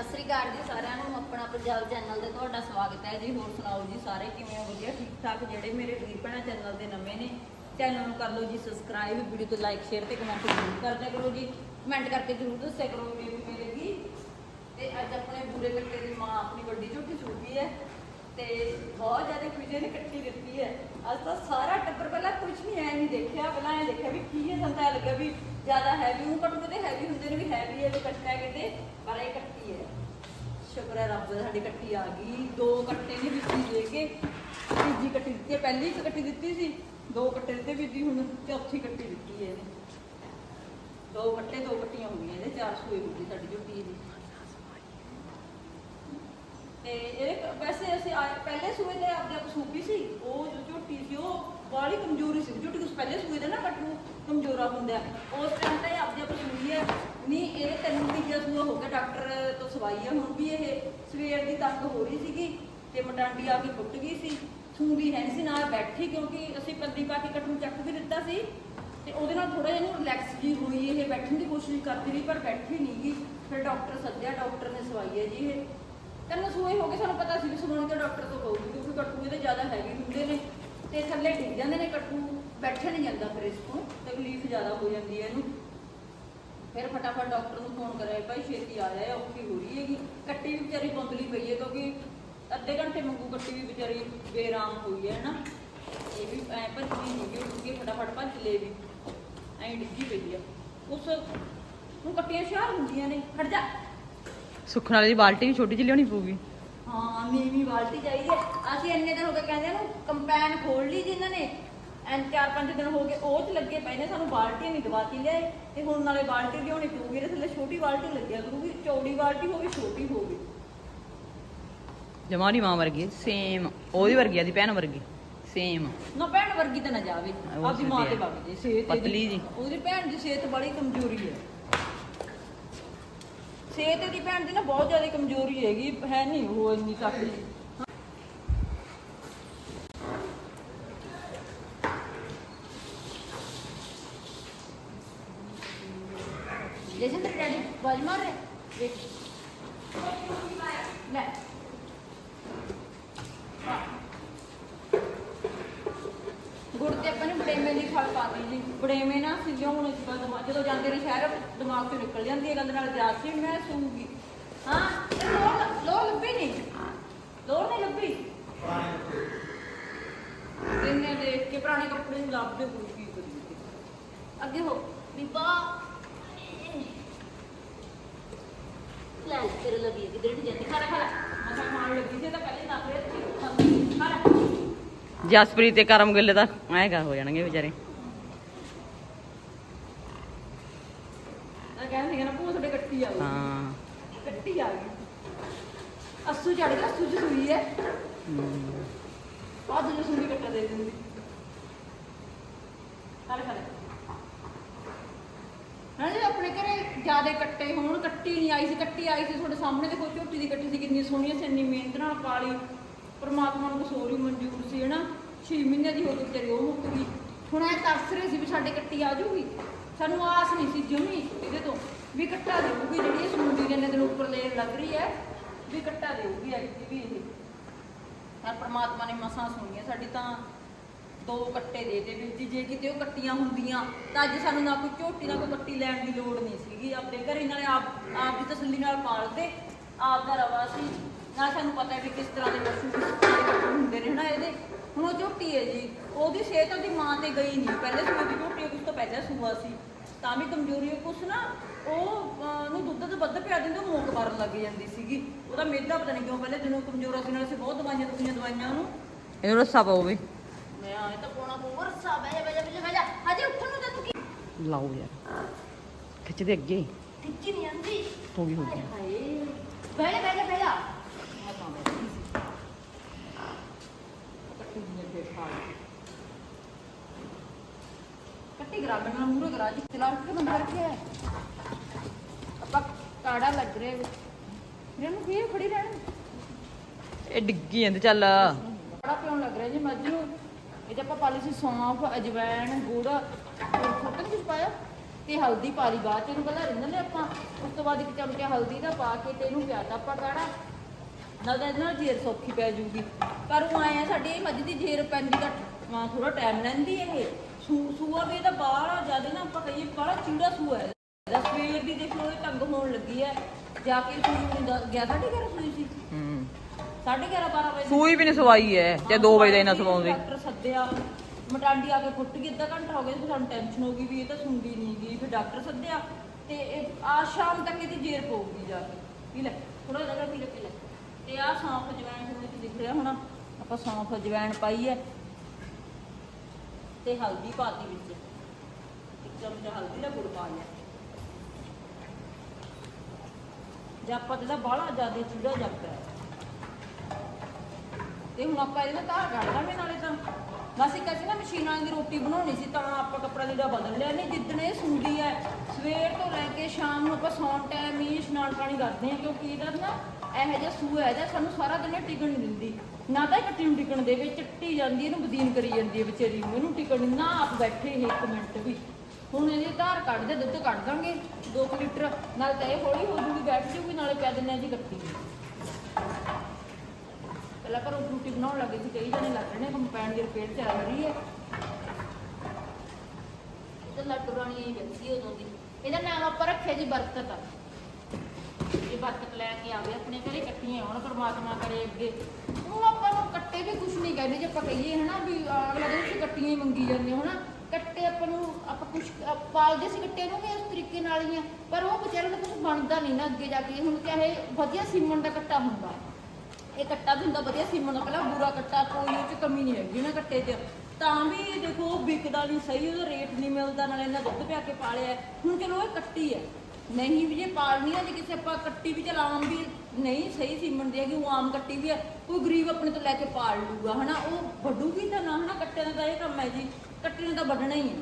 ਸਤਿ ਸ੍ਰੀ ਅਕਾਲ ਜੀ ਸਾਰਿਆਂ ਨੂੰ, ਆਪਣਾ ਪੰਜਾਬ ਚੈਨਲ ਤੇ ਤੁਹਾਡਾ ਸਵਾਗਤ ਹੈ ਜੀ। ਹੋਰ ਸੁਣਾਓ ਜੀ ਸਾਰੇ ਕਿਵੇਂ ਹੋ ਵਧੀਆ, ਠੀਕ ਠਾਕ? ਜਿਹੜੇ ਮੇਰੇ ਵੀਰ ਭੈਣਾਂ ਚੈਨਲ ਦੇ ਨਵੇਂ ਨੇ ਚੈਨਲ ਨੂੰ ਕਰ ਲਓ ਜੀ ਸਬਸਕ੍ਰਾਈਬ ਵੀਡੀਓ ਤੇ ਲਾਈਕ ਸ਼ੇਅਰ ਤੇ ਕਮੈਂਟ ਜ਼ਰੂਰ ਕਰਦਿਆ ਕਰੋ ਜੀ। ਕਮੈਂਟ ਕਰਕੇ ਜ਼ਰੂਰ ਦੱਸਿਆ ਕਰੋ ਵੀ ਮੇਰੇ ਲੱਗੀ ਤੇ ਅੱਜ ਆਪਣੇ ਬੁਰੇ ਕੱਟੇ ਦੀ ਮਾਂ ਆਪਣੀ ਵੱਡੀ ਝੋਟੀ ਸੂਪੀ ਹੈ। ਤੇ ਬਹੁਤ ਜ਼ਿਆਦਾ ਖੁਸ਼ੀ ਨੇ ਕੱਟੀ ਦਿੱਤੀ ਹੈ। ਅੱਜ ਤਾਂ ਸਾਰਾ ਟੱਬਰ ਪਹਿਲਾਂ ਕੁਝ ਨਹੀਂ, ਐ ਨਹੀਂ ਦੇਖਿਆ। ਪਹਿਲਾਂ ਇਹ ਦੇਖਿਆ ਵੀ ਕੀ ਹੈ ਸੰਤਾ ਲੱਗਾ ਵੀ ਜ਼ਿਆਦਾ ਹੈਵੀ ਉਹ ਕੱਟੂ ਤੇ ਹੈਵੀ ਹੁੰਦੇ ਨੇ ਵੀ ਹੈਵੀ ਹੈ, ਵੀ ਕੱਟਾ ਕਿਤੇ, ਪਰ ਇਹ ਕੱਟੀ ਹੈ। ਸ਼ੁਕਰ ਹੈ ਰੱਬ ਦਾ, ਸਾਡੀ ਕੱਟੀ ਆ ਗਈ। ਦੋ ਕੱਟੇ ਨੇ ਵਿੱਚ ਦੇ ਕੇ। ਤੀਜੀ ਕੱਟੀ ਦਿੱਤੀ ਹੈ, ਪਹਿਲੀ ਇੱਕ ਕੱਟੀ ਦਿੱਤੀ ਸੀ, ਦੋ ਕੱਟੇ ਦਿੱਤੇ ਵੀ ਦੀ ਹੁਣ ਚੌਥੀ ਕੱਟੀ ਦਿੱਤੀ ਹੈ ਇਹਨੇ। ਦੋ ਕੱਟੇ ਦੋ ਕੱਟੀਆਂ ਹੋ ਗਈਆਂ ਇਹਦੇ ਚਾਰ ਸੂਏ ਹੋ ਗਈ ਸਾਡੀ ਝੋਟੀ ਦੀ। ਤੇ ਇਹ ਵੈਸੇ ਅਸੀਂ ਆ- ਪਹਿਲੇ ਸੂਏ ਦੇ ਆਪਦੇ ਆਪ ਸੂਪੀ ਸੀ, ਉਹ ਜੋ ਝੋਟੀ ਸੀ, ਉਹ ਬਾਲੀ ਕਮਜ਼ੋਰੀ ਸੀ, ਝੋਟੀ ਉਸ ਪਹਿਲੇ ਸੂਏ ਦੇ ਨਾ ਕੱਟੂ ਕਮਜ਼ੋਰਾ ਹੁੰਦਾ ਹੈ। ਉਸ ਟਾਈਮ ਤਾਂ ਇਹ ਆਪਦੇ ਆਪ ਸੂਈ ਹੈ। ਨਹੀਂ, ਇਹ ਤੈਨੂੰ ਤੀਜਾ ਸੂਆ ਹੋ ਗਿਆ, ਡਾਕਟਰ ਤੋਂ ਸਵਾਈ ਹੈ ਹੁਣ ਵੀ ਇਹ ਸਵੇਰ ਦੀ ਤੱਕ ਹੋ ਰਹੀ ਸੀਗੀ ਤੇ ਮਟਾਂਡੀ ਆ ਕੇ ਫੁੱਟ ਗਈ ਸੀ। ਸੂੰਦੀ ਹੈ ਨਹੀਂ ਸੀ, ਨਾਲ ਬੈਠੀ ਕਿਉਂਕਿ ਅਸੀਂ ਪੱਦੀ ਪਾ ਕੇ ਕੱਟੂ ਚੱਕ ਵੀ ਦਿੱਤਾ ਸੀ। ਤੇ ਉਹਦੇ ਨਾਲ ਥੋੜਾ ਜਿਹਾ ਇਹਨੂੰ ਰਿਲੈਕਸ ਜੀ ਹੋਈ, ਇਹ ਬੈਠਣ ਦੀ ਕੋਸ਼ਿਸ਼ ਕਰਦੀ ਰਹੀ, ਪਰ ਬੈਠੀ ਨਹੀਂ ਗਈ ਫਿਰ ਡਾਕਟਰ ਸੱਦਿਆ, ਡਾਕਟਰ ਨੇ ਸਵਾਈ ਹੈ ਜੀ ਇਹ। ਤਿੰਨ ਸੂਏ ਹੋ ਗਏ, ਸਾਨੂੰ ਪਤਾ ਸੀ ਵੀ ਸਵਾਉਣ ਤੇ ਡਾਕਟਰ ਤੋਂ ਕਹੂਗੀ ਕਿਉਂਕਿ ਕੱਟੂ ਇਹਦੇ ਜ਼ਿਆਦਾ ਹੈਵੀ ਹੁੰਦੇ ਨੇ ਤੇ ਥੱਲੇ ਡਿੱਗ ਜਾਂਦੇ ਨੇ, ਕੱਟੂ ਬੈਠਿਆ ਨਹੀਂ ਜਾਂਦਾ ਫਿਰ ਇਸ ਤੋਂ ਤਕਲੀਫ ਜ਼ਿਆਦਾ ਹੋ ਜਾਂਦੀ ਹੈ ਇਹਨੂੰ। ਫਿਰ ਫਟਾਫਟ ਡਾਕਟਰ ਨੂੰ ਫੋਨ ਕਰਿਆ ਭਾਈ ਛੇਤੀ ਆ ਜਾਏ ਔਖੀ ਹੋ ਰਹੀ ਹੈਗੀ। ਕੱਟੀ ਵੀ ਵਿਚਾਰੀ ਬੰਦਲੀ ਪਈ ਹੈ ਕਿਉਂਕਿ ਅੱਧੇ ਘੰਟੇ ਮੰਗੂ ਕੱਟੀ ਵੀ ਵਿਚਾਰੀ ਬੇਰਾਮ ਹੋਈ ਹੈ ਨਾ ਇਹ ਵੀ ਐ ਭੱਜੀ ਨਹੀਂ ਗਈ, ਉੱਠ ਕੇ ਫਟਾਫਟ ਭੱਜ ਲੈ ਵੀ। ਐਂ ਡਿੱਗੀ ਪਈ ਆ। ਉਸ ਨੂੰ ਕੱਟੀਆਂ ਸ਼ਾਰ ਹੁੰਦੀਆਂ ਨੇ। ਖੜ ਜਾ। ਸੁੱਖਣ ਵਾਲੀ ਦੀ ਬਾਲਟੀ ਵੀ ਛੋਟੀ ਜਿਹੀ ਲਿਆਉਣੀ ਪਊਗੀ। ਹਾਂ ਨੀਵੀਂ ਬਾਲਟੀ ਚਾਹੀਦੀ ਹੈ। ਅਸੀਂ ਇੰਨੇ ਦਿਨ ਹੋ ਗਏ ਕਹਿੰਦੇ ਨੂੰ ਕੰਪੈਨ ਖੋਲ ਲਈ ਜੀ ਇਹਨਾਂ ਨੇ। ਐਂ ਚਾਰ ਪੰਜ ਦਿਨ ਹੋ ਗਏ ਉਹ ਚ ਲੱਗੇ ਪਏ ਨੇ ਸਾਨੂੰ ਬਾਲਟੀਆਂ ਨਹੀਂ ਦਵਾਤੀ ਲਿਆਏ। ਤੇ ਹੁਣ ਨਾਲੇ ਬਾਲਟੀ ਲਿਆਉਣੀ ਪਊਗੀ ਇਹਦੇ ਥੱਲੇ ਛੋਟੀ ਬਾਲਟੀ ਲੱਗਿਆ ਕਰੂਗੀ ਚੌੜੀ ਬਾਲਟੀ ਹੋਵੇ ਛੋਟੀ ਹੋਵੇ। ਜਮਾ ਦੀ ਮਾਂ ਵਰਗੀ ਸੇਮ ਉਹਦੀ ਵਰਗੀ ਆ ਦੀ ਭੈਣ ਵਰਗੀ ਸੇਮ ਨਾ ਭੈਣ ਵਰਗੀ ਤਾਂ ਨਾ ਜਾਵੇ। ਆਪਦੀ ਮਾਂ ਤੇ। ਵਗ ਜੇ ਸਿਹਤ ਪਤਲੀ ਜੀ। ਉਹਦੀ ਭੈਣ ਦੀ ਸਿਹਤ ਬੜੀ ਕਮਜ਼ੋਰੀ ਹੈ। ਸਿਹਤ ਇਹਦੀ ਭੈਣ ਦੀ ਨਾ ਬਹੁਤ ਜ਼ਿਆਦਾ ਕਮਜ਼ੋਰੀ ਹੈਗੀ, ਹੈ ਨਹੀਂ ਉਹ ਇੰਨੀ ਤਕੜੀ ਜੈਸੇ ਤੇ ਡੈਡੀ ਬਾਜ ਮਾਰ ਰਹੇ ਵੇਖ ਲੈ ਗੁੜ ਤੇ ਆਪਾਂ ਨੇ ਬੜੇਵੇਂ ਦੀ ਖਲ ਪਾਤੀ ਜੀ ਬੜੇਵੇਂ ਨਾ ਸੀ ਲਿਆਉਣ ਇਸ ਬਾਅਦ ਦਿਮਾਗ- ਜਦੋਂ ਜਾਂਦੇ ਨੇ ਸ਼ਹਿਰ ਦਿਮਾਗ ਤੋਂ ਨਿਕਲ ਜਾਂਦੀ ਹੈ ਗੱਲ ਨਾਲ ਜਾ ਸੀ ਮੈਂ ਸੂਗੀ ਹਾਂ ਇਹ ਲੋੜ ਲੋੜ ਲੱਭੀ ਨਹੀਂ ਲੋੜ ਨਹੀਂ ਲੱਭੀ ਦਿਨੇ ਦੇਖ ਕੇ ਨੂੰ ਲੱਭਦੇ ਕੋਈ ਕੀ ਕਰੀਏ? ਅੱਗੇ ਹੋ। ਬੀਬਾ। ਲੈ ਤੇਰੇ ਲੱਗੀ ਹੈ ਕਿਧਰ ਜਾਂਦੀ? ਖਾ ਖਾ ਮਸਾਂ ਮਾਰ ਲੱਗੀ ਸੀ ਤਾਂ ਪਹਿਲੇ ਨਾ ਫਿਰ ਖਾ ਲੈ ਜਸਪ੍ਰੀਤ ਤੇ ਕਰਮ ਗਿੱਲੇ ਤਾਂ ਐਗਾ ਹੋ ਜਾਣਗੇ ਵਿਚਾਰੇ। ਮੈਂ ਕਹਿੰਦੀ ਸੀ ਨਾ ਭੂਤ ਤੁਹਾਡੇ ਕੱਟੀ ਆ ਹਾਂ। ਕੱਟੀ ਆ ਗਈ। ਅਸੂ ਚੜ ਗਿਆ ਚ ਸੂਈ ਹੈ। ਬਾਅਦ ਵਿੱਚ ਸੂਈ ਕੱਟਾ ਦੇ ਦਿੰਦੀ ਹਲ ਹਲ ਨਾਲੇ ਆਪਣੇ ਘਰੇ ਜਿਆਦੇ ਕੱਟੇ ਹੋਣ, ਕੱਟੀ ਨਹੀਂ ਆਈ ਸੀ, ਕੱਟੀ ਆਈ ਸੀ ਤੁਹਾਡੇ ਸਾਹਮਣੇ, ਦੇਖੋ ਝੋਟੀ ਦੀ ਕੱਟੀ ਸੀ, ਕਿੰਨੀ ਸੋਹਣੀ ਸੀ ਇੰਨੀ ਮਿਹਨਤ ਨਾਲ ਪਾਲੀ ਪਰਮਾਤਮਾ ਨੂੰ ਕਸੋਰੀ ਮਨਜ਼ੂਰ ਸੀ, ਹਨਾ? 6 ਮਹੀਨੇ ਦੀ ਹੋ ਗਈ, ਵਿਚਾਰੀ ਉਹ ਮੁੱਕ ਗਈ। ਹੁਣ ਇਹ ਤਰਸ ਰਹੇ ਸੀ ਵੀ ਸਾਡੇ ਕੱਟੀ ਆ ਜੂਗੀ ਸਾਨੂੰ ਆਸ ਨਹੀਂ ਸੀ ਜਮੀ ਇਹਦੇ ਤੋਂ ਵੀ ਕੱਟਾ ਦੇਊਗੀ, ਜਿਹੜੀ ਇਹ ਸੁਣਦੀ ਨੇ ਦਿਨ ਉੱਪਰ ਲੈਣ ਲੱਗ ਰਹੀ ਹੈ, ਵੀ ਕੱਟਾ ਦੇਊਗੀ ਐਕਟੀ ਵੀ ਇਹ। ਯਾਰ ਪ੍ਰਮਾਤਮਾ ਨੇ ਮਸਾਂ ਸੁਣੀਆਂ, ਸਾਡੀ ਤਾਂ ਦੋ ਕੱਟੇ ਦੇ ਦੇ ਵੀ ਜੇ ਕਿਤੇ ਉਹ ਕੱਟੀਆਂ ਹੁੰਦੀਆਂ, ਤਾਂ ਅੱਜ ਸਾਨੂੰ ਨਾ ਕੋਈ ਝੋਟੀ, ਨਾ ਕੋਈ ਕੱਟੀ ਲੈਣ ਦੀ ਲੋੜ ਨਹੀਂ ਸੀਗੀ। ਆਪਣੇ ਘਰੇ ਨਾਲੇ ਆਪ ਆਪ ਦੀ ਤਸੱਲੀ ਨਾਲ ਪਾਲਦੇ, ਆਪ ਦਾ ਰਵਾ ਸੀ। ਨਾ ਸਾਨੂੰ ਪਤਾ ਵੀ ਕਿਸ ਤਰ੍ਹਾਂ ਦੇ ਪਸ਼ੂ ਹੁੰਦੇ ਨੇ, ਹਨਾ ਇਹਦੇ? ਹੁਣ ਉਹ ਝੋਟੀ ਹੈ ਜੀ, ਉਹਦੀ ਸਿਹਤ ਉਹਦੀ ਮਾਂ ਤੇ ਗਈ ਨਹੀਂ। ਪਹਿਲੇ ਸੂਏ ਦੀ ਝੋਟੀ ਕੁਝ ਤੋਂ ਪਹਿਲਾਂ ਸੂਆ ਸੀ। ਤਾਂ ਵੀ ਕਮਜ਼ੋਰੀ ਕੁਛ ਨਾ, ਉਹ ਨੂੰ ਦੁੱਧ ਤੋਂ ਵੱਧ ਪਿਆ ਦਿੰਦੇ, ਉਹ ਮੋਕ ਮਾਰਨ ਲੱਗ ਜਾਂਦੀ ਸੀਗੀ। ਉਹਦਾ ਮੇਦਾ ਪਤਾ ਨਹੀਂ ਕਿਉਂ ਪਹਿਲੇ ਜਦੋਂ ਕਮਜ਼ੋਰ ਸੀ, ਨਾਲ ਅਸੀਂ ਬਹੁਤ ਦਵਾਈਆਂ ਦੁਨੀਆਂ ਦਵਾਈਆਂ ਉਹਨੂੰ। ਇਹਨੂੰ ਰੱਸਾ ਪਾਓ ਵੀ। ਮੈਂ ਆਏ ਤਾਂ ਪੋਣਾ ਪਊਗਾ ਰੱਸਾ ਬਹਿ ਜਾ ਬਹਿ ਜਾ ਬਹਿ ਜਾ, ਬਹਿ ਜਾ। ਹਜੇ ਉੱਠਣ ਨੂੰ ਤੈਨੂੰ ਕੀ ਲਾਓ ਯਾਰ। ਖਿੱਚਦੇ ਅੱਗੇ ਟਿੱਕੀ ਨਹੀਂ ਆਂਦੀ। ਹੋ ਗਈ ਹੋ ਗਈ ਹਾਏ। ਬਹਿ ਜਾ ਬਹਿ ਜਾ ਬਹਿ ਜਾ। ਮੈਂ ਤਾਂ ਬੈਠੀ ਸੀ। ਕੱਟੀ ਨੇ ਦੇਖਾ ਕੱਟੀ ਗਰਾ ਬਣਾ ਮੂਰੇ ਗਰਾ ਜੀ ਚਲਾ ਕੇ ਬੰਦ ਰੱਖਿਆ ਹੈ ਆਪਾਂ ਕਾੜਾ ਲੱਗ ਰਿਹਾ ਹੈ ਇਹਨੂੰ ਕੀ ਖੜੀ ਰਹਿਣ। ਇਹ ਡਿੱਗੀ ਜਾਂਦੇ ਚੱਲ। ਬੜਾ ਪਿਉਣ ਲੱਗ ਰਿਹਾ ਜੀ ਮੱਝ ਨੂੰ ਇਹ ਤੇ ਆਪਾਂ ਪਾਲੀ ਸੀ ਸੌਂਫ ਅਜਵਾਇਣ ਗੁੜ, ਹੋਰ ਕੁਝ ਪਾਇਆ? ਤੇ ਹਲਦੀ ਪਾ ਲਈ ਬਾਅਦ ਚ, ਇਹਨੂੰ ਪਹਿਲਾਂ ਰਿੰਨ ਲਿਆ ਆਪਾਂ। ਉਸ ਤੋਂ ਬਾਅਦ ਇੱਕ ਚਮਚਾ ਹਲਦੀ ਦਾ ਪਾ ਕੇ ਤੇ ਇਹਨੂੰ ਪਿਆਤਾ ਆਪਾਂ ਕਾੜਾ ਨਾਲ ਤਾਂ ਇਹਦੇ ਨਾਲ ਜੇਰ ਸੌਖੀ ਪੈ ਜੂਗੀ। ਪਰ ਉਹ ਆਏ ਆ, ਸਾਡੇ ਇਹ ਮੱਝ ਦੀ ਜੇਰ ਪੈਂਦੀ ਦਾ ਥੋੜਾ ਟਾਈਮ ਲੈਂਦੀ ਇਹ। ਸੂ, ਸੂਆ ਵੀ ਇਹਦਾ ਬਾਹਲਾ ਜ਼ਿਆਦਾ ਨਾ ਆਪਾਂ ਕਹੀਏ, ਬਾਹਲਾ ਚੀੜਾ ਸੂਆ ਹੈ। ਇਹਦਾ ਸਵੇਰ ਦੀ ਦੇਖੋ ਇਹ ਟੰਗ ਹੋਣ ਲੱਗੀ ਹੈ। ਜਾ ਕੇ ਸੂਈ ਨੂੰ ਗਿਆ ਸਾਢੇ ਗਿਆਰਾਂ ਸੂਈ ਸੀ? ਹੂੰ। ਸਾਢੇ ਗਿਆਰਾਂ 12 ਵਜੇ। ਸੂਈ ਵੀ ਨਹੀਂ ਸਵਾਈ ਐ ਤੇ 2 ਵਜੇ ਦਾ ਇਹਨਾਂ ਸਵਾਉਂਦੀ। ਡਾਕਟਰ ਸੱਦਿਆ ਮਟਾਂਡੀ ਆ ਕੇ ਫੁੱਟ ਗਈ ਅੱਧਾ ਘੰਟਾ ਹੋ ਗਿਆ ਤੇ ਸਾਨੂੰ ਟੈਨਸ਼ਨ ਹੋ ਗਈ ਵੀ ਇਹ ਤਾਂ ਸੁਣਦੀ ਨਹੀਂ ਗਈ ਫਿਰ ਡਾਕਟਰ ਸੱਦਿਆ ਤੇ ਇਹ ਆ ਸ਼ਾਮ ਤੱਕ ਇਹਦੀ ਜੇਰ ਪਊਗੀ ਜਾ ਕੇ। ਪੀ ਲੈ ਥੋੜਾ ਜਿਹਾ ਪੀ ਲੈ ਪੀ ਲੈ। ਤੇ ਆ ਸੌਂਫ ਜਵੈਣ ਤੁਹਾਨੂੰ ਇੱਥੇ ਦਿਖ ਰਿਹਾ ਹੋਣਾ ਆਪਾਂ ਸੌਂਫ ਜਵੈਣ ਪਾਈ ਹੈ ਤੇ ਹਲਦੀ ਪਾਤੀ ਵਿੱਚ। ਇੱਕ ਚਮਚਾ ਹਲਦੀ ਦਾ ਗੁੜ ਪਾ ਲਿਆ। ਜੇ ਆਪਾਂ ਜਿਹਦਾ ਬਾਹਲਾ ਜ਼ਿਆਦਾ ਚੂੜਾ ਜੱਪਦਾ ਹੈ ਤੇ ਹੁਣ ਆਪਾਂ ਇਹਦਾ ਧਾਰ ਕੱਢ ਲਾਂਗੇ ਨਾਲੇ ਤਾਂ। ਬਸ ਇੱਕ ਅਸੀਂ ਨਾ ਮਸ਼ੀਨਾਂ ਦੀ ਰੋਟੀ ਬਣਾਉਣੀ ਸੀ ਤਾਂ ਆਪਾਂ ਕੱਪੜਾ ਜਿਹੜਾ ਬਦਲ ਲਿਆ। ਨਹੀਂ, ਜਿੱਦਣ ਇਹ ਸੁੰਦੀ ਹੈ, ਸਵੇਰ ਤੋਂ ਲੈ ਕੇ ਸ਼ਾਮ ਨੂੰ ਆਪਾਂ ਸੌਣ ਟਾਈਮ ਹੀ ਇਸ਼ਨਾਨ ਪਾਣੀ ਕਰਦੇ ਹਾਂ, ਕਿਉਂਕਿ ਇਹਦਾ ਨਾ ਇਹੋ ਜਿਹਾ ਸੂਆ ਹੈ ਜਾਂ ਸਾਨੂੰ ਸਾਰਾ ਦਿਨ ਇਹ ਟਿਕਣ ਨਹੀਂ ਦਿੰਦੀ। ਨਾ ਤਾਂ ਇਹ ਕੱਟੀ ਨੂੰ ਟਿਕਣ ਦੇਵੇ ਚੱਟੀ ਜਾਂਦੀ, ਇਹਨੂੰ ਬਦੀਨ ਕਰੀ ਜਾਂਦੀ ਹੈ ਵਿਚਾਰੀ ਨੂੰ। ਇਹਨੂੰ ਟਿਕਣ ਨਾ ਆਪ ਬੈਠੇ ਇਹ ਇੱਕ ਮਿੰਟ ਵੀ। ਹੁਣ ਇਹਦੀ ਧਾਰ ਕੱਢ ਦੇ, ਦੁੱਧ ਕੱਢ ਦਾਂਗੇ 2 ਲੀਟਰ। ਨਾਲ ਤਾਂ ਇਹ ਹੌਲੀ ਹੋ ਜੂਗੀ, ਬੈਠ ਜੂਗੀ, ਨਾਲੇ ਪੈ ਦਿੰਦੇ ਆ ਜੀ ਕੱਟੀ। ਪਹਿਲਾਂ ਘਰੋਂ ਰੋਟੀ ਬਣਾਉਣ ਲੱਗੇ ਸੀ, ਕਈ ਜਣੇ ਲੱਗ ਰਹੇ ਨੇ ਕੰਪੈਨ ਦੀ ਰਿਪੇਅਰ ਚੱਲ ਰਹੀ ਹੈ। ਇਹ ਲੱਟੂ ਰਾਣੀ ਹੀ ਬੈਠੀ ਉਦੋਂ ਦੀ। ਇਹਦਾ ਨਾਮ ਆਪਾਂ ਰੱਖਿਆ ਜੀ ਬਰਕਤ। ਇਹ ਬਰਕਤ ਲੈ ਕੇ ਆਵੇ, ਆਪਣੇ ਘਰੇ ਇਕੱਠੀਆਂ ਹੋਣ, ਪਰਮਾਤਮਾ ਕਰੇ ਅੱਗੇ। ਉਹ ਆਪਾਂ ਨੂੰ ਕੱਟੇ ਵੀ ਕੁਝ ਨਹੀਂ ਕਹਿੰਦੇ, ਜੇ ਆਪਾਂ ਕਹੀਏ ਹਨਾ ਵੀ ਅਗਲਾ ਦਿਨ ਤੁਸੀਂ ਕੱਟੀਆਂ ਹੀ ਮੰਗੀ ਜਾਂਦੇ ਹੋ ਹਨਾ। ਕੱਟੇ ਆਪਾਂ ਨੂੰ, ਆਪਾਂ ਕੁਝ ਪਾਲਦੇ ਸੀ ਕੱਟੇ ਨੂੰ ਵੀ ਉਸ ਤਰੀਕੇ ਨਾਲ ਹੀ ਆ, ਪਰ ਉਹ ਵਿਚਾਰੇ ਨੂੰ ਕੁਝ ਬਣਦਾ ਨਹੀਂ ਨਾ ਅੱਗੇ ਜਾ ਕੇ। ਹੁਣ ਚਾਹੇ ਵਧੀਆ ਸੀਮਨ ਦਾ ਕੱਟਾ ਹੁੰਦਾ। ਇਹ ਕੱਟਾ ਵੀ ਹੁੰਦਾ ਵਧੀਆ ਸੀਮਣ ਦਾ, ਪਹਿਲਾਂ ਬੁਰਾ ਕੱਟਾ, ਕੋਈ ਉਹ ਚ ਕਮੀ ਨਹੀਂ ਹੈਗੀ ਨਾ ਕੱਟੇ 'ਚ। ਤਾਂ ਵੀ ਦੇਖੋ, ਉਹ ਵਿਕਦਾ ਨਹੀਂ ਸਹੀ, ਉਹਦਾ ਰੇਟ ਨਹੀਂ ਮਿਲਦਾ, ਨਾਲ ਇਹਨਾਂ ਦੁੱਧ ਪਿਆ ਕੇ ਪਾਲਿਆ ਹੁਣ ਚਲੋ ਇਹ ਕੱਟੀ ਹੈ। ਨਹੀਂ ਵੀ ਜੇ ਪਾਲਣੀ ਹੈ, ਜੇ ਕਿਸੇ ਆਪਾਂ ਕੱਟੀ ਵੀ ਚਲਾਉਣ ਵੀ ਨਹੀਂ ਸਹੀ ਸੀਮਨ ਦੀ ਹੈਗੀ, ਉਹ ਆਮ ਕੱਟੀ ਵੀ ਹੈ, ਕੋਈ ਗਰੀਬ ਆਪਣੇ ਤੋਂ ਲੈ ਕੇ ਪਾਲ ਲੂਗਾ, ਹਨਾ? ਉਹ ਵੱਡੂਗੀ ਤਾਂ ਨਾ, ਹਨਾ? ਕੱਟੇ ਦਾ ਤਾਂ ਇਹ ਕੰਮ ਹੈ ਜੀ ਕੱਟੇ ਨੇ ਤਾਂ ਵੱਢਣਾ ਹੀ ਹੈ।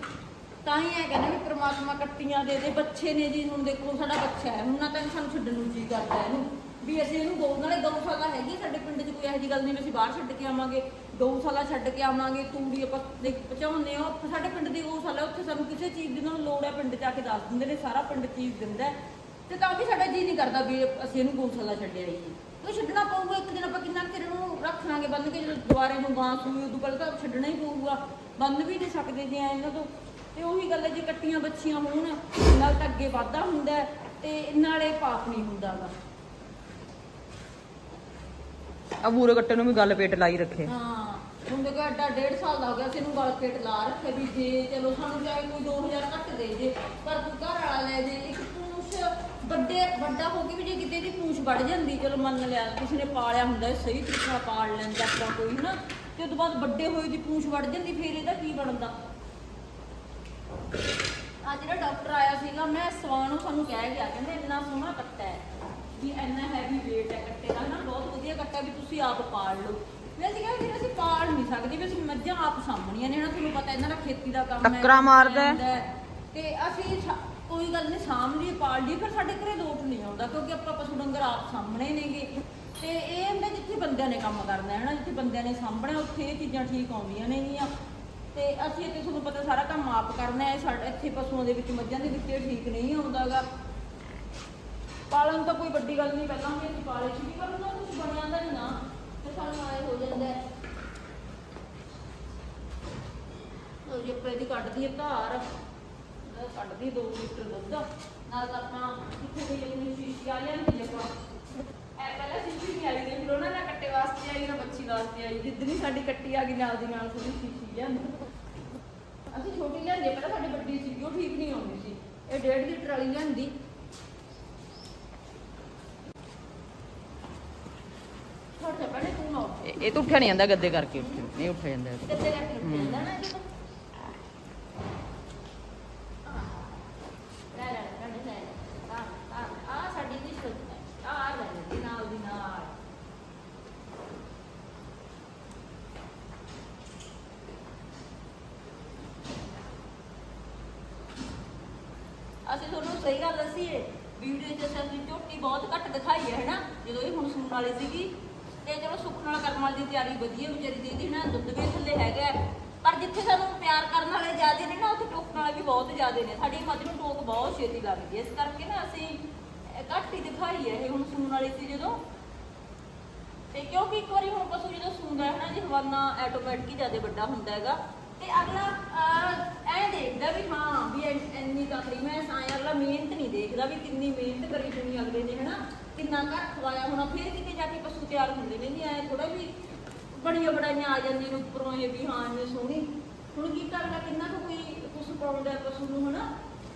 ਤਾਂ ਹੀ ਇਹ ਕਹਿੰਦਾ ਵੀ ਪ੍ਰਮਾਤਮਾ ਕੱਟੀਆਂ ਦੇ ਦੇ, ਬੱਚੇ ਨੇ ਜੀ, ਹੁਣ ਦੇਖੋ ਸਾਡਾ ਬੱਚਾ ਹੈ, ਹੁਣ ਨਾ ਤਾਂ ਸਾਨੂੰ ਛੱਡਣ ਨੂੰ ਜੀ ਕਰਦਾ ਇਹਨੂੰ। ਵੀ ਅਸੀਂ ਇਹਨੂੰ ਗਊ ਨਾਲੇ ਗਊਸ਼ਾਲਾ ਹੈਗੀ ਸਾਡੇ ਪਿੰਡ 'ਚ ਕੋਈ ਇਹੋ ਜਿਹੀ ਗੱਲ ਨਹੀਂ ਵੀ ਅਸੀਂ ਬਾਹਰ ਛੱਡ ਕੇ ਆਵਾਂਗੇ ਗਊਸ਼ਾਲਾ ਛੱਡ ਕੇ ਆਵਾਂਗੇ, ਤੂੜੀ ਆਪਾਂ ਦੇਖ ਪਹੁੰਚਾਉਂਦੇ ਆ ਸਾਡੇ ਪਿੰਡ ਦੀ ਗਊਸ਼ਾਲਾ ਉੱਥੇ ਸਾਨੂੰ ਕਿਸੇ ਚੀਜ਼ ਦੀ ਨਾਲ ਲੋੜ ਹੈ ਪਿੰਡ 'ਚ ਆ ਕੇ ਦੱਸ ਦਿੰਦੇ ਨੇ, ਸਾਰਾ ਪਿੰਡ ਚੀਜ਼ ਦਿੰਦਾ ਹੈ। ਤੇ ਤਾਂ ਵੀ ਸਾਡਾ ਜੀ ਨਹੀਂ ਕਰਦਾ ਵੀ ਅਸੀਂ ਇਹਨੂੰ ਗਊਸ਼ਾਲਾ ਛੱਡਿਆ ਆਈਏ ਉਹ ਛੱਡਣਾ ਪਊਗਾ, ਇੱਕ ਦਿਨ ਆਪਾਂ ਕਿੰਨਾ ਕੁ ਚਿਰ ਇਹਨੂੰ ਰੱਖ ਲਾਂਗੇ, ਬੰਨ ਕੇ ਜਦੋਂ ਦੁਬਾਰੇ ਨੂੰ ਗਾਂ ਸੂਈ, ਉਦੋਂ ਪਹਿਲਾਂ ਤਾਂ ਛੱਡਣਾ ਹੀ ਪਊਗਾ। ਬੰਨ ਵੀ ਨਹੀਂ ਸਕਦੇ ਜੇ ਐਂ ਇਹਨਾਂ ਤੋਂ। ਤੇ ਉਹੀ ਗੱਲ ਹੈ, ਜੇ ਕੱਟੀਆਂ ਬੱਚੀਆਂ ਹੋਣ, ਨਾਲ ਤਾਂ ਅੱਗੇ ਵਾਧਾ ਹੁੰਦਾ ਹੈ, ਤੇ ਨਾਲੇ ਪਾਪ ਨਹੀਂ ਹੁੰਦਾ ਆ ਬੂਰੇ ਕੱਟੇ ਨੂੰ ਵੀ ਗੱਲ ਪੇਟ ਲਾਈ ਰੱਖੇ। ਹਾਂ, ਹੁਣ ਦੇਖੋ ਐਡਾ ਡੇਢ ਸਾਲ ਦਾ ਹੋ ਗਿਆ, ਅਸੀਂ ਇਹਨੂੰ ਗਲ ਪੇਟ ਲਾ ਰੱਖੇ ਵੀ ਜੇ, ਚਲੋ ਸਾਨੂੰ ਚਾਹੇ ਕੋਈ 2000 ਘੱਟ ਦੇ ਜੇ, ਪਰ ਕੋਈ ਘਰ ਵਾਲਾ ਲੈ ਜੇ, ਇੱਕ ਪੂਛ ਵੱਡੇ, ਵੱਡਾ ਹੋ ਕੇ ਵੀ ਜੇ ਕਿਤੇ ਦੀ ਪੂਛ ਵੱਢ ਜਾਂਦੀ, ਚਲੋ ਮੰਨ ਲਿਆ, ਕਿਸੇ ਨੇ ਪਾਲਿਆ ਹੁੰਦਾ ਸਹੀ ਤਰੀਕੇ ਪਾਲ ਲੈਂਦਾ ਆਪਣਾ ਕੋਈ ਨਾ ਤੇ ਉਸ ਤੋਂ ਬਾਅਦ ਵੱਡੇ ਹੋਏ ਦੀ ਪੂਛ ਵੱਢ ਜਾਂਦੀ, ਫਿਰ ਇਹਦਾ ਕੀ ਬਣਦਾ? ਆ ਜਿਹੜਾ ਡਾਕਟਰ ਆਇਆ ਸੀਗਾ, ਮੈਂ ਸਵਾਨ ਨੂੰ ਸਾਨੂੰ ਕਹਿ ਗਿਆ, ਕਹਿੰਦੇ ਇੰਨਾ ਸੋਹਣਾ ਕੱਟਾ ਹੈ। ਵੀ ਇੰਨਾ ਹੈਵੀ weight ਹੈ ਕੱਟੇ ਦਾ ਨਾ ਬਹੁਤ ਵਧੀਆ ਕੱਟਾ ਵੀ ਤੁਸੀਂ ਆਪ ਪਾਲ ਲਓ। ਮੈਂ ਅਸੀਂ ਕਿਹਾ ਵੀ ਅਸੀਂ ਪਾਲ ਨਹੀਂ ਸਕਦੇ ਵੀ ਅਸੀਂ ਮੱਝਾਂ ਆਪ ਸਾਂਭਣੀਆਂ ਨੇ ਨਾ ਤੁਹਾਨੂੰ ਪਤਾ ਇਹਨਾਂ ਦਾ ਖੇਤੀ ਦਾ ਕੰਮ ਹੈ ਟੱਕਰਾਂ ਮਾਰਦਾ ਹੈ। ਹੁੰਦਾ ਹੈ। ਤੇ ਅਸੀਂ ਸਾ- ਕੋਈ ਗੱਲ ਨਹੀਂ ਸਾਂਭ ਲਈਏ ਪਾਲ ਲਈਏ ਪਰ ਸਾਡੇ ਘਰੇ ਲੋਟ ਨਹੀਂ ਆਉਂਦਾ ਕਿਉਂਕਿ ਆਪਾਂ ਪਸ਼ੂ ਡੰਗਰ ਆਪ ਸਾਂਭਣੇ ਨੇਗੇ। ਤੇ ਇਹ ਹੁੰਦਾ ਜਿੱਥੇ ਬੰਦਿਆਂ ਨੇ ਕੰਮ ਕਰਨਾ ਹੈ ਨਾ ਜਿੱਥੇ ਬੰਦਿਆਂ ਨੇ ਸਾਂਭਣਾ ਉੱਥੇ ਇਹ ਚੀਜ਼ਾਂ ਠੀਕ ਆਉਂਦੀਆਂ ਨੇਗੀਆਂ। ਤੇ ਅਸੀਂ ਇੱਥੇ ਤੁਹਾਨੂੰ ਪਤਾ ਸਾਰਾ ਕੰਮ ਆਪ ਕਰਨਾ ਹੈ ਸਾਡੇ ਇੱਥੇ ਪਸ਼ੂਆਂ ਦੇ ਵਿੱਚ ਮੱਝਾਂ ਦੇ ਵਿੱਚ ਇਹ ਠੀਕ ਨਹੀਂ ਆਉਂਦਾਗਾ। ਪਾਲਣ ਤਾਂ ਕੋਈ ਵੱਡੀ ਗੱਲ ਨਹੀਂ, ਪਹਿਲਾਂ ਵੀ ਅਸੀਂ ਪਾਲੇ ਸੀ, ਪਰ ਉਹਨਾਂ ਕੁਝ ਬਣਿਆ ਤਾਂ ਨਹੀਂ ਨਾ, ਤੇ ਸਾਨੂੰ ਆਏ ਹੋ ਜਾਂਦਾ ਹੈ। ਲਓ ਜੀ, ਆਪਾਂ ਕੱਢਦੀ ਹੈ ਧਾਰ। ਇਹ ਕੱਢਦੀ 2 ਲੀਟਰ ਦੁੱਧ। ਨਾਲ ਤਾਂ ਆਪਾਂ ਕਿੱਥੇ ਗਈ ਆਪਣੀ ਸ਼ੀਸ਼ੀ ਆ ਜਾਂਦੀ ਆਪਾਂ। ਐ ਪਹਿਲਾਂ ਸ਼ੀਸ਼ੀ ਨਹੀਂ ਆਈ ਫਿਰ ਉਹਨਾਂ ਨਾਲ ਕੱਟੇ ਵਾਸਤੇ ਆਈ ਨਾ ਬੱਚੀ ਵਾਸਤੇ ਆਈ। ਜਿੱਦਣੀ ਸਾਡੀ ਕੱਟੀ ਆ ਗਈ ਨਾਲ ਦੀ ਨਾਲ ਥੋੜੀ ਸ਼ੀਸ਼ੀ ਲਿਆਂਦੀ। ਅਸੀਂ ਛੋਟੀ ਲਿਆਂਦੀ ਪਹਿਲਾਂ ਸਾਡੀ ਵੱਡੀ ਸੀ ਉਹ ਠੀਕ ਨਹੀਂ ਆਉਂਦੀ ਸੀ। ਇਹ 1.5 ਲੀਟਰ ਵਾਲੀ ਲਿਆਂਦੀ ਥੋੜਾ ਜਿਹਾ ਪਹਿਲੇ ਤੂੰ ਨਾ ਉੱਠ। ਇਹ ਇਹ ਤਾਂ ਉੱਠਿਆ ਨਹੀਂ ਜਾਂਦਾ ਗੱਦੇ ਕਰਕੇ ਉੱਠਿਆ, ਨਹੀਂ ਉੱਠਿਆ ਜਾਂਦਾ ਇਹ ਤੋਂ। ਕਿੱਥੇ ਜਾਂਦਾ ਨਾ ਜਦੋਂ ਲੈ ਲੈ ਲੈ ਲੈ ਲੈ ਆ ਆ ਸਾਡੀ ਦੀ ਸੁਣਦਾ ਆ ਲੈ ਲੈ ਦੀ ਨਾਲ ਦੀ ਨਾਲ ਅਸੀਂ ਤੁਹਾਨੂੰ ਸਹੀ ਗੱਲ ਦੱਸੀਏ ਵੀਡੀਓ 'ਚ ਅਸੀਂ ਝੋਟੀ ਬਹੁਤ ਘੱਟ ਦਿਖਾਈ ਹੈ ਹੈਨਾ ਜਦੋਂ ਇਹ ਹੁਣ ਸੁਣਨ ਵਾਲੀ ਸੀਗੀ ਤੇ ਚਲੋ ਸੁੱਖ ਨਾਲ ਕਰਮ ਵਾਲੀ ਦੀ ਤਿਆਰੀ ਵਧੀਆ ਵਿਚਾਰੀ ਦੀ ਨਾ ਦੁੱਧ ਵੀ ਥੱਲੇ ਹੈਗਾ ਪਰ ਜਿੱਥੇ ਸਾਨੂੰ ਪਿਆਰ ਕਰਨ ਵਾਲੇ ਜ਼ਿਆਦੇ ਨੇ ਨਾ ਉੱਥੇ ਟੋਕਣ ਵਾਲੇ ਵੀ ਬਹੁਤ ਜ਼ਿਆਦੇ ਨੇ। ਸਾਡੀ ਮੱਝ ਨੂੰ ਟੋਕ ਬਹੁਤ ਛੇਤੀ ਲੱਗਦੀ ਹੈ। ਇਸ ਕਰਕੇ ਨਾ ਅਸੀਂ ਘੱਟ ਹੀ ਦਿਖਾਈ ਹੈ ਇਹ ਹੁਣ ਸੂਣ ਵਾਲੀ ਸੀ ਜਦੋਂ। ਤੇ ਕਿਉਂਕਿ ਇੱਕ ਵਾਰੀ ਹੁਣ ਪਸ਼ੂ ਜਦੋਂ ਸੂੰਦਾ ਹੈ ਨਾ ਜੀ ਹਵਾਨਾ ਆਟੋਮੈਟਿਕ ਹੀ ਜ਼ਿਆਦਾ ਵੱਡਾ ਹੁੰਦਾ ਹੈਗਾ। ਤੇ ਅਗਲਾ ਅਹ, ਦੇਖਦਾ ਵੀ ਹਾਂ ਵੀ ਇੰਨੀ ਤਕੜੀ ਮੈਂ ਸਾਇਆ ਅਗਲਾ ਮਿਹਨਤ ਨਹੀਂ ਦੇਖਦਾ ਵੀ ਕਿੰਨੀ ਮਿਹਨਤ ਕਰੀ ਹੋਣੀ ਅਗਲੇ ਨੇ ਹਨਾ। ਕਿੰਨਾ ਘਰ ਖਵਾਇਆ ਹੋਣਾ ਫਿਰ ਕਿਤੇ ਜਾ ਕੇ ਪਸ਼ੂ ਤਿਆਰ ਹੁੰਦੇ ਨੇ। ਨਹੀਂ ਐ ਥੋੜਾ ਵੀ ਬੜੀਆਂ ਬੜਾਈਆਂ ਆ ਜਾਂਦੀਆਂ ਨੇ ਉੱਪਰੋਂ ਇਹ ਵੀ ਹਾਂ ਇੰਨੀ ਸੋਹਣੀ। ਹੁਣ ਕੀ ਕਰਦਾ ਕਿੰਨਾ ਕੁ ਕੋਈ ਕੁਛ ਪਾਉਂਦਾ ਪਸ਼ੂ ਨੂੰ ਹਨਾ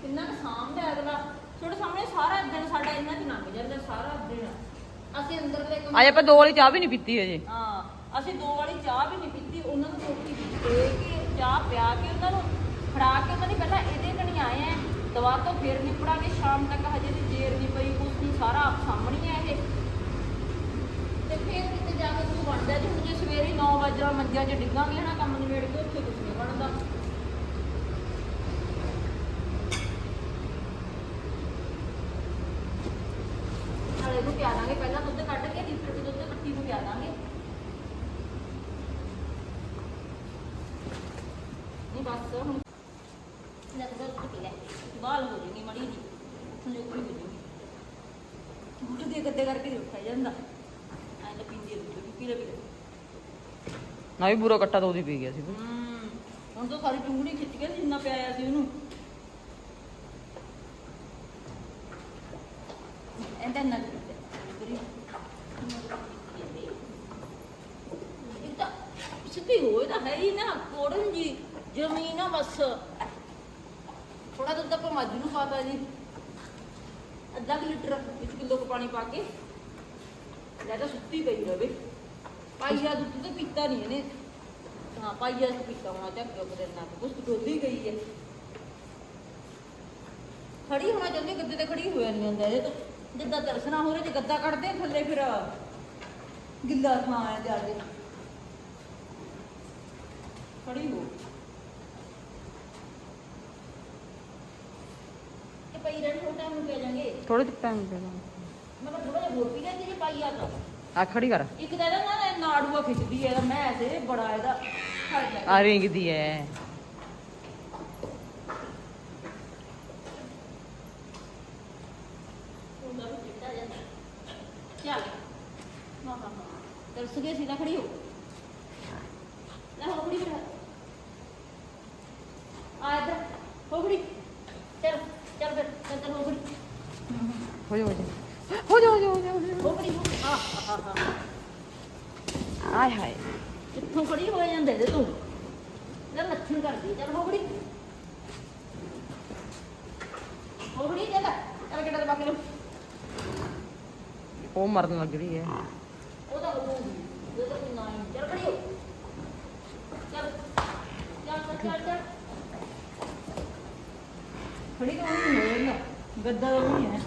ਕਿੰਨਾ ਕੁ ਸਾਂਭਦਾ ਅਗਲਾ ਤੁਹਾਡੇ ਸਾਹਮਣੇ ਸਾਰਾ ਦਿਨ ਸਾਡਾ ਇੰਨਾ ਚ ਲੰਘ ਜਾਂਦਾ ਸਾਰਾ ਦਿਨ। ਅਸੀਂ ਅੰਦਰਲੇ ਕਮਰੇ ਅੱਜ ਆਪਾਂ ਦੋ ਵਾਲੀ ਚਾਹ ਵੀ ਨਹੀਂ ਪੀਤੀ ਹਜੇ ਹਾਂ ਅਸੀਂ ਦੋ ਵਾਲੀ ਚਾਹ ਵੀ ਨਹੀਂ ਪੀਤੀ ਉਹਨਾਂ ਨੂੰ ਰੋਟੀ ਦੇ ਕੇ ਚਾਹ ਪਿਆ ਕੇ ਉਹਨਾਂ ਨੂੰ ਫੜਾ ਕੇ ਉਹਨਾਂ ਨੇ ਪਹਿਲਾਂ ਇਹਦੇ ਕਣੀ ਆਏ ਆ ਦਵਾ ਤੋਂ ਫੇਰ ਨਿਪੜਾਂਗੇ ਸ਼ਾਮ ਤੱਕ ਹਜੇ ਦੀ ਜੇਰ ਨਹੀਂ ਪਈ ਕੁਛ ਨਹੀਂ ਸਾਰਾ ਆਪ ਸਾਹਮਣੇ ਆ ਇਹ। ਤੇ ਫੇਰ ਜਾ ਕੇ ਕੁਝ ਬਣਦਾ ਜੀ ਹੁਣ ਜੇ ਸਵੇਰੇ 9 ਵਜੇ ਮੰਜਿਆਂ 'ਚ ਡਿੱਗਾਂਗੇ ਹਨਾ ਕੰਮ ਨਿਬੇੜ ਕੇ, ਉੱਥੇ ਕੁਝ ਨਹੀਂ ਬਣਦਾ ਨਾਲੇ ਨੂੰ ਪਿਆ ਦਾਂਗੇ ਪਹਿਲਾਂ ਦੁੱਧ ਕੱਢ ਕੇ ਲੀਟਰ ਦੀ ਦੁੱਧ ਕੱਟੀ ਨੂੰ ਪਿਆ ਦਾਂਗੇ ਨਹੀਂ ਬਸ ਹੁਣ ਲੈ ਦੁੱਧ ਦੁੱਧ ਪੀ ਲੈ ਬਾਲ ਹੋ ਜੂਗੀ ਮੜੀ ਜੀ ਸੰਜੋਗ ਵੀ ਹੋ ਜੂਗੀ ਦੁੱਧ ਦੇ ਗੱਦੇ ਕਰਕੇ ਨਹੀਂ ਉੱਠਿਆ ਜਾਂਦਾ ਐਂ ਤਾਂ ਪੀਂਦੀ ਦੁੱਧ ਵੀ ਪੀ ਲੈ ਪੀ ਲੈ ਨਾ ਵੀ ਬੁਰਾ ਕੱਟਾ ਤਾਂ ਉਹਦੀ ਪੀ ਗਿਆ ਸੀ ਹਮ, ਹੁਣ ਤਾਂ ਸਾਰੀ ਚੁੰਗੜੀ ਖਿੱਚ ਕੇ ਜਿੰਨਾ ਪਿਆਇਆ ਸੀ ਉਹਨੂੰ। ਇਹਦਾ ਨਾ ਇਹ ਤਾਂ ਸਿੱਧੀ ਹੋਏ ਤਾਂ ਹੈ ਹੀ ਨਾ ਕੋੜਨ ਜੀ ਜ਼ਮੀਨ ਆ ਬਸ। ਥੋੜਾ ਦੁੱਧ ਆਪਾਂ ਮੱਝ ਨੂੰ ਪਾਤਾ ਜੀ। ਅੱਧਾ ਕੁ ਲੀਟਰ ਇੱਕ ਕਿਲੋ ਕੁ ਪਾਣੀ ਪਾ ਕੇ। ਲੈ ਤਾਂ ਸੁੱਤੀ ਪਈ ਰਵੇ। ਪਾਈਆ ਦੁੱਧ ਤਾਂ ਪੀਤਾ ਨਹੀਂ ਇਹਨੇ। ਹਾਂ ਪਾਈਆ ਦੁੱਧ ਪੀਤਾ ਹੋਣਾ ਚੱਕ ਕੇ ਉਹਦੇ ਨਾਲ। ਕੁਛ ਡੋਲੀ ਗਈ ਹੈ ਖੜੀ ਹੋਣਾ ਚਾਹੁੰਦੀ ਗੱਦੇ ਤੇ ਖੜੀ ਹੋਇਆ ਨਹੀਂ ਜਾਂਦਾ ਇਹ ਤਾਂ। ਜਿੱਦਾਂ ਦਰਸ਼ਨਾ ਹੋ ਰਿਹਾ ਜੇ ਗੱਦਾ ਕੱਢਦੇ ਆ ਥੱਲੇ ਫਿਰ। ਗਿੱਲਾ ਥਾਂ ਆ ਜਾ ਕੇ। ਖੜੀ ਹੋ। ਇਹ ਪਈ ਰਹਿਣ ਥੋੜਾ ਟਾਈਮ ਪੈ ਜਾਣਗੇ ਮਤਲਬ ਥੋੜਾ ਜਿਹਾ ਹੋਰ ਪੀ ਲੈ ਜੇ ਪਾਈਆ ਤਾਂ। ਆ ਖੜੀ ਕਰ। ਇੱਕ ਤਾਂ ਇਹਦਾ ਨਾ ਨਾੜੂਆ ਖਿੱਚਦੀ ਹੈ ਇਹਦਾ ਮੈਂ ਸੇ ਬੜਾ ਇਹਦਾ ਖੜ ਆ ਰਿੰਗਦੀ ਐ ਹੁੰਦਾ ਵੀ ਚਿੱਟਾ ਜਾਂਦਾ ਚੱਲ। ਹਾਂ ਹਾਂ ਹਾਂ ਤਰਸ ਗਏ ਖੜੀ ਹੋ ਲੈ ਹੋ ਖੜੀ ਫਿਰ ਆ ਇੱਧਰ ਹੋ ਖੜੀ ਚੱਲ ਚੱਲ ਫਿਰ ਚੱਲ ਚੱਲ ਹੋ ਖੜੀ ਹੋ ਜਾ ਹੋ ਜਾ ਹੋ ਜਾ ਹੋ ਜਾ ਹੋ ਜਾ, ਹੋ ਜਾ ਹੋ ਖੜੀ ਹੋ ਆ ਹਾਂ ਹਾਂ ਹਾਂ ਆਏ ਹਾਏ ਕਿੱਥੋਂ ਖੜੀ ਹੋ ਜਾਂਦੇ ਜੇ ਤੂੰ ਲੈ ਲੱਛਣ ਕਰਦੀ ਚੱਲ ਹੋ ਖੜੀ ਹੋ ਖੜੀ ਚੱਲ ਕਿਹੜਾ ਬਾਕੀ ਲੋ ਉਹ ਮਰਨ ਲੱਗ ਰਹੀ ਐ ਉਹਦਾ ਹੋਊਗੀ। ਜਦੋਂ ਕੋਈ ਨਾ ਹੀ ਚੱਲ ਖੜੀ ਹੋ। ਚੱਲ। ਚੱਲ ਚੱਲ ਚੱਲ ਖੜੀ ਤਾਂ ਨਹੀਂ ਹੋਏ ਨਾ ਗੱਦਾ ਤਾਂ ਨਹੀਂ ਹੈ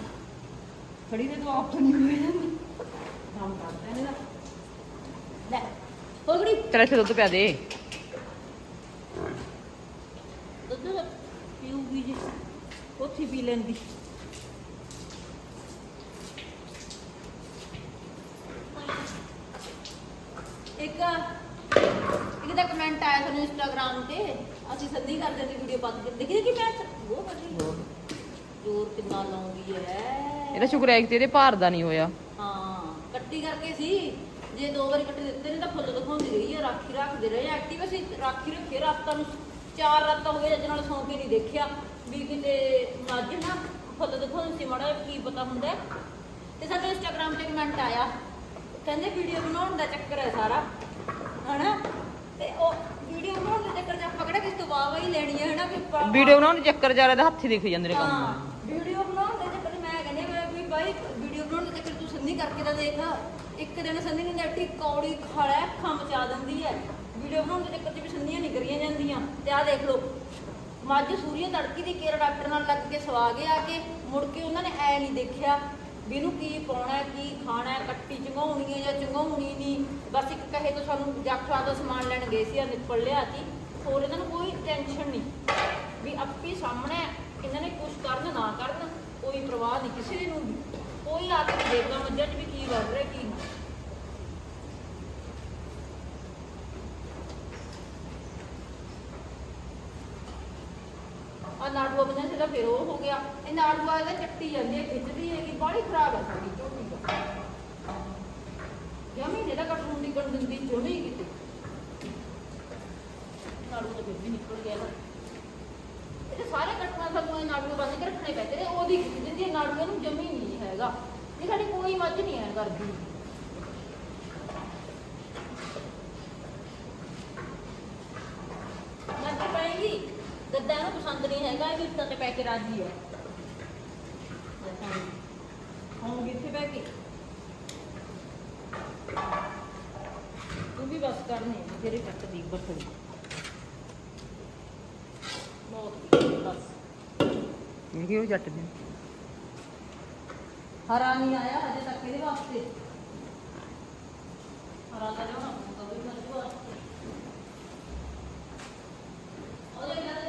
ਖੜੀ ਤੇ ਤੂੰ ਆਪ ਤੋਂ ਨਹੀਂ ਹੋਈ ਕੰਮ ਕਰਦਾ ਇਹਨੇ ਦਾ ਲੈ ਹੋ ਖੜੀ ਚਲ ਇੱਥੇ ਦੁੱਧ ਪਿਆ ਦੇ। ਦੁੱਧ ਪੀਊਗੀ ਜੀ ਉੱਥੇ ਪੀ ਲੈਂਦੀ ਇੱਕ ਇੱਕ ਦਾ ਕਮੈਂਟ ਆਇਆ ਸਾਨੂੰ ਇੰਸਟਾਗ੍ਰਾਮ ਤੇ। ਅਸੀਂ ਸੰਧੀ ਕਰਦੇ ਸੀ ਵੀਡੀਓ ਪਾ ਕੇ ਦੇਖੀ ਕਿ ਮੈਂ ਉਹ ਬੜੀ ਜ਼ੋਰ ਕਿੰਨਾ ਲਾਉਂਦੀ ਹੈ ਇਹਦਾ ਸ਼ੁਕਰ ਹੈ ਕਿ ਤੇਰੇ ਭਾਰ ਦਾ ਨਹੀਂ ਹੋਇਆ। ਹਾਂ ਕੱਟੀ ਕਰਕੇ ਸੀ। ਜੇ ਦੋ ਵਾਰੀ ਕੱਟੇ ਦਿੱਤੇ ਨੇ ਤਾਂ ਫੁੱਲ ਦਿਖਾਉਂਦੀ ਰਹੀ ਹੈ ਰਾਖੀ ਰੱਖਦੇ ਰਹੇ ਐਕਟਿਵ ਅਸੀਂ ਰਾਖੀ ਰੱਖੇ ਰਾਤਾਂ ਨੂੰ ਚਾਰ ਰਾਤਾਂ ਹੋ ਗਏ ਜਦ ਨਾਲ ਸੌਂ ਕੇ ਨਹੀਂ ਦੇਖਿਆ। ਵੀ ਕਿਤੇ ਮੱਝ ਨਾ ਫੁੱਲ ਦਿਖਾਉਂਦੀ ਸੀ ਮੜਾ ਕੀ ਪਤਾ ਹੁੰਦਾ। ਹੈ। ਤੇ ਸਾਡੇ ਇੰਸਟਾਗ੍ਰਾਮ ਤੇ ਕਮੈਂਟ ਆਇਆ। ਕਹਿੰਦੇ ਵੀਡੀਓ ਬਣਾਉਣ ਦਾ ਚੱਕਰ ਹੈ ਸਾਰਾ। ਹਨਾ? ਤੇ ਉਹ ਵੀਡੀਓ ਬਣਾਉਣ ਦੇ ਚੱਕਰ 'ਚ ਆਪਾਂ ਕਿਹੜਾ ਕਿਸੇ ਤੋਂ ਵਾਹ ਹੀ ਲੈਣੀ ਹੈ ਹਨਾ? ਵੀ ਆਪਾਂ- ਵੀਡੀਓ ਬਣਾਉਣ ਨੂੰ ਚੱਕਰ ਜਾ ਰਿਹਾ ਤਾਂ ਹੱਥੀ ਦਿਖ ਜਾਂਦੇ ਨੇ ਕੰਮ ਹਾਂ ਵੀਡੀਓ ਬਣਾਉਣ ਦੇ ਚੱਕਰ 'ਚ ਮੈਂ ਕਹਿੰਦੀ ਹਾਂ ਮੈਂ ਵੀ ਬਾਈ ਵੀਡੀਓ ਬਣਾਉਣ ਦੇ ਚੱਕਰ 'ਚ ਤੂੰ ਸੰਨੀ ਕਰਕੇ ਤਾਂ ਦੇਖ। ਇੱਕ ਦਿਨ ਸੰਨੀ ਨੇ ਨੈਟੀ ਕੌੜੀ ਖਾਲਾ ਅੱਖਾਂ ਮਚਾ ਦਿੰਦੀ ਹੈ। ਵੀਡੀਓ ਬਣਾਉਣ ਦੇ ਚੱਕਰ 'ਚ ਵੀ ਸੰਨੀਆਂ ਨਹੀਂ ਕਰੀਆਂ ਜਾਂਦੀਆਂ। ਤੇ ਆਹ ਦੇਖ ਲਓ, ਮੱਝ ਸੂਰੀਆ ਤੜਕੀ ਦੀ ਕੇਰ ਡਾਕਟਰ ਨਾਲ ਲੱਗ ਕੇ ਸਵਾ ਕੇ ਆ ਕੇ ਮੁੜ ਕੇ ਉਹਨਾਂ ਨੇ ਐ ਨਹੀਂ ਦੇਖਿਆ ਵੀ ਇਹਨੂੰ ਕੀ ਪਾਉਣਾ ਕੀ ਖਾਣਾ ਕੱਟੀ ਚੰਗਾਉਣੀ ਹੈ ਜਾਂ ਚੰਗਾਉਣੀ ਨਹੀਂ। ਬਸ ਇੱਕ ਕਹੇ ਤੋਂ ਸਾਨੂੰ ਜਾਖੜਾ ਦਾ ਸਮਾਨ ਲੈਣ ਗਏ ਸੀ, ਆ ਨਿੱਪਲ ਲਿਆ ਸੀ ਹੋਰ ਇਹਨਾਂ ਨੂੰ ਕੋਈ ਟੈਨਸ਼ਨ ਨਹੀਂ ਵੀ ਆਪੇ ਸਾਹਮਣੇ ਇਹਨਾਂ ਨੇ ਕੁਝ ਕਰਨ ਨਾ ਕਰਨ, ਕੋਈ ਪ੍ਰਵਾਹ ਨਹੀਂ ਕਿਸੇ ਨੂੰ ਕੋਈ ਆ ਕੇ ਦੇਖਦਾ ਮੱਝਾਂ 'ਚ ਵੀ ਕੀ ਕਰ ਰਿਹਾ, ਕੀ ਨਾ ਗਿਆ। ਇਹ ਨਾਲ ਵਾਲੇ ਚੱਟੀ ਜਾਂਦੀ ਹੈ, ਖਿੱਚਦੀ ਹੈਗੀ, ਬਾਹਲੀ ਖਰਾਬ ਹੈ ਸਾਡੀ ਝੋਟੀ ਦਾ ਜਾਂ ਮਹੀਨੇ ਦਾ ਕੱਟੂ ਨਿਕਲ ਦਿੰਦੀ ਚੋਣੀ ਕਿਤੇ। ਨਾੜੂ ਤਾਂ ਫਿਰ ਵੀ ਨਿਕਲ ਗਿਆ ਨਾ ਇਹ ਸਾਰੇ ਕੱਟਣਾ ਸਾਨੂੰ ਇਹ ਨਾੜੂ ਬੰਦ ਕੇ ਰੱਖਣੇ ਪੈਂਦੇ ਨੇ, ਉਹਦੀ ਖਿੱਚ ਦਿੰਦੀ ਹੈ ਜਮੀ ਨਹੀਂ ਹੈਗਾ। ਇਹ ਸਾਡੀ ਕੋਈ ਮੱਝ ਨਹੀਂ ਹੈ ਕਰਦੀ ਇਦਾਂ ਇਹਨੂੰ ਪਸੰਦ ਨਹੀਂ ਹੈਗਾ ਇਹ ਵੀ ਉੱਤਾਂ ਤੇ ਪੈ ਕੇ ਰਾਜੀ ਹੈ ਹੁਣ ਕਿੱਥੇ ਬੈ ਕੇ? ਤੂੰ ਵੀ ਬਸ ਕਰਨੇ ਤੇਰੇ ਕੱਟ ਦੀ ਬੱਕਰੀ। ਬਹੁਤ ਬਸ। ਇਹ ਕਿਉਂ ਜੱਟ ਦੇ ਹਰਾ ਨਹੀਂ ਆਇਆ ਹਜੇ ਤੱਕ ਇਹਦੇ ਵਾਸਤੇ। ਹਰਾ ਤਾਂ ਲਿਆਉਣਾ ਪਊਗਾ ਵੀ ਮਰਜ਼ੀ ਵਾਸਤੇ। ਉਹਦੇ ਨਾਲ